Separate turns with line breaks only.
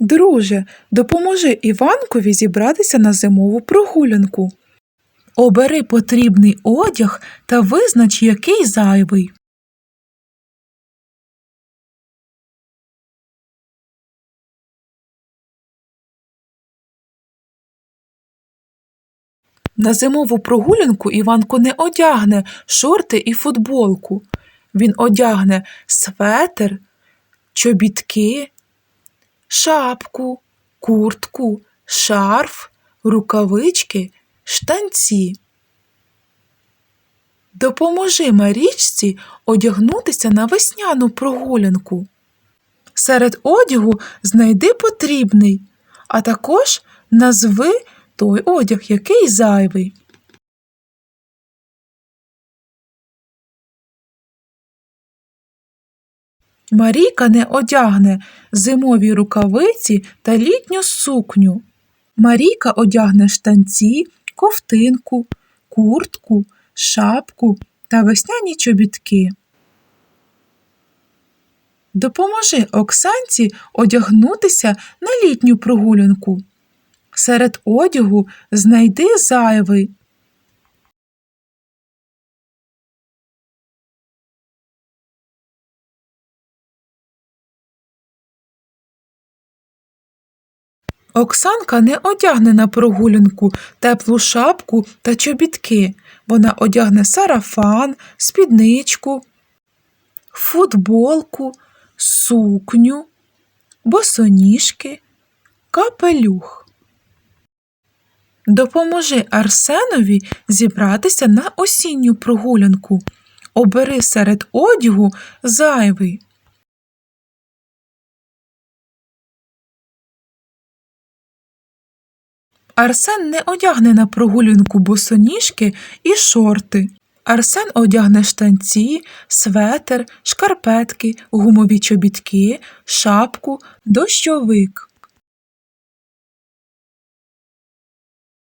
Друже, допоможи Іванкові зібратися на зимову прогулянку. Обери потрібний одяг та визнач, який зайвий. На зимову прогулянку Іванко не одягне шорти і футболку. Він одягне светер, чобітки, шапку, куртку, шарф, рукавички, штанці. Допоможи Марічці одягнутися на весняну прогулянку. Серед одягу знайди потрібний, а також назви той одяг, який зайвий. Марійка не одягне зимові рукавиці та літню сукню. Марійка одягне штанці, ковтинку, куртку, шапку та весняні чобітки. Допоможи Оксанці одягнутися на літню прогулянку. Серед одягу знайди зайвий. Оксанка не одягне на прогулянку теплу шапку та чобітки. Вона одягне сарафан, спідничку, футболку, сукню, босоніжки, капелюх. Допоможи Арсенові зібратися на осінню прогулянку. Обери серед одягу зайвий. Арсен не одягне на прогулянку босоніжки і шорти. Арсен одягне штанці, светер, шкарпетки, гумові чобітки, шапку, дощовик.